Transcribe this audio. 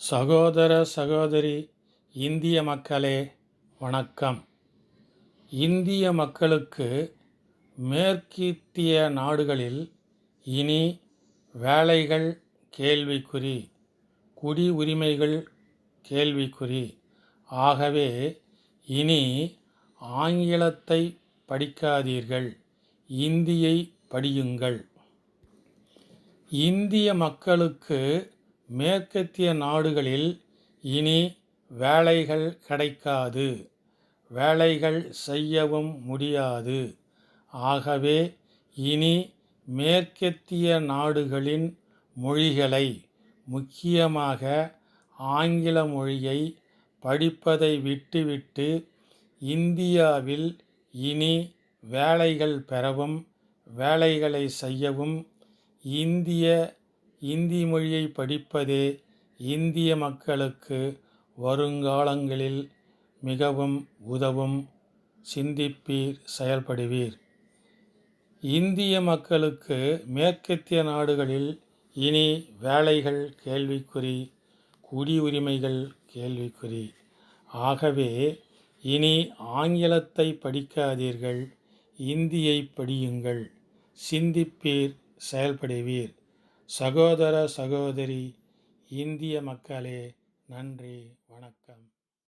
சகோதர சகோதரி இந்திய மக்களே வணக்கம். இந்திய மக்களுக்கு மேற்கித்திய நாடுகளில் இனி வேலைகள் கேள்விக்குறி குடி உரிமைகள் கேள்விக்குறி. ஆகவே இனி ஆங்கிலத்தை படிக்காதீர்கள் இந்தியை படியுங்கள். இந்திய மக்களுக்கு மேற்கத்திய நாடுகளில் இனி வேலைகள் கிடைக்காது. வேலைகள் செய்யவும் முடியாது. ஆகவே இனி மேற்கத்திய நாடுகளின் மொழிகளை முக்கியமாக ஆங்கில மொழியை படிப்பதை விட்டுவிட்டு இந்தியாவில் இனி வேலைகள் பெறவும் வேலைகளை செய்யவும் இந்திய இந்தி மொழியை படிப்பதே இந்திய மக்களுக்கு வருங்காலங்களில் மிகவும் உதவும் சிந்திப்பீர் செயல்படுவீர். இந்திய மக்களுக்கு மேற்கத்திய நாடுகளில் இனி வேலைகள் கேள்விக்குறி குடியுரிமைகள் கேள்விக்குறி. ஆகவே இனி ஆங்கிலத்தை படிக்காதீர்கள் இந்தியை படியுங்கள் சிந்திப்பீர் செயல்படுவீர். சகோதர சகோதரி இந்திய மக்களே நன்றி வணக்கம்.